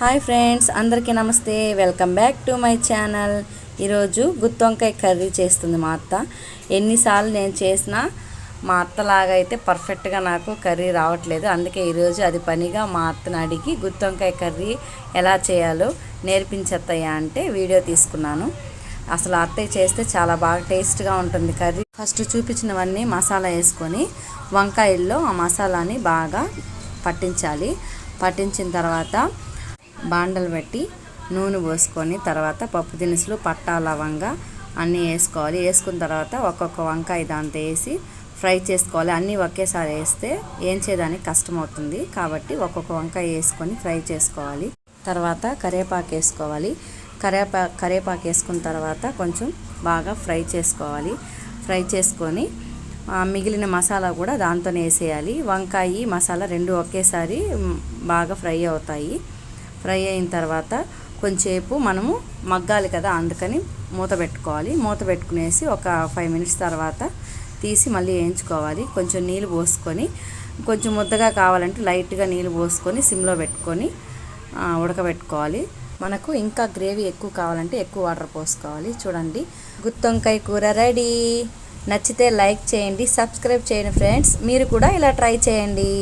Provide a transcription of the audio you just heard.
Hi friends అందరికీ నమస్తే. Welcome back to my channel. ఈరోజు గుత్తొంకాయ కర్రీ చేస్తుంది మా అత్త. ఎన్నిసార్లు నేను చేసినా మా అత్తలాగా అయితే పర్ఫెక్ట్గా నాకు కర్రీ రావట్లేదు. అందుకే ఈరోజు అది పనిగా మా అత్తని అడిగి గుత్తొంకాయ కర్రీ ఎలా చేయాలో నేర్పించేత్తయ్యా అంటే వీడియో తీసుకున్నాను. అసలు అత్తయ్య చేస్తే చాలా బాగా టేస్ట్గా ఉంటుంది కర్రీ. ఫస్ట్ చూపించినవన్నీ మసాలా వేసుకొని వంకాయల్లో ఆ మసాలాని బాగా పట్టించాలి. పట్టించిన తర్వాత బాండలు పెట్టి నూనె పోసుకొని తర్వాత పప్పు దినుసులు పట్టా లవంగా అన్నీ వేసుకోవాలి. వేసుకున్న తర్వాత ఒక్కొక్క వంకాయ దాంతో వేసి ఫ్రై చేసుకోవాలి. అన్నీ ఒకేసారి వేస్తే ఏం చేయడానికి కష్టమవుతుంది. కాబట్టి ఒక్కొక్క వంకాయ వేసుకొని ఫ్రై చేసుకోవాలి. తర్వాత కరివేపాకు వేసుకోవాలి. కరివేపా కరివేపాకు వేసుకున్న తర్వాత కొంచెం బాగా ఫ్రై చేసుకోవాలి. ఫ్రై చేసుకొని మిగిలిన మసాలా కూడా దాంతోనే వేసేయాలి. వంకాయ మసాలా రెండు ఒకేసారి బాగా ఫ్రై అవుతాయి. ఫ్రై అయిన తర్వాత కొంచెంసేపు మనము మగ్గాలి కదా అందుకని మూత పెట్టుకోవాలి. మూత పెట్టుకునేసి ఒక ఫైవ్ మినిట్స్ తర్వాత తీసి మళ్ళీ వేయించుకోవాలి. కొంచెం నీళ్ళు పోసుకొని కొంచెం ముద్దగా కావాలంటే లైట్గా నీళ్ళు పోసుకొని సిమ్లో పెట్టుకొని ఉడకబెట్టుకోవాలి. మనకు ఇంకా గ్రేవీ ఎక్కువ కావాలంటే ఎక్కువ వాటర్ పోసుకోవాలి. చూడండి. గుత్తొంకాయ కూర రెడీ. నచ్చితే లైక్ చేయండి సబ్స్క్రైబ్ చేయండి ఫ్రెండ్స్. మీరు కూడా ఇలా ట్రై చేయండి.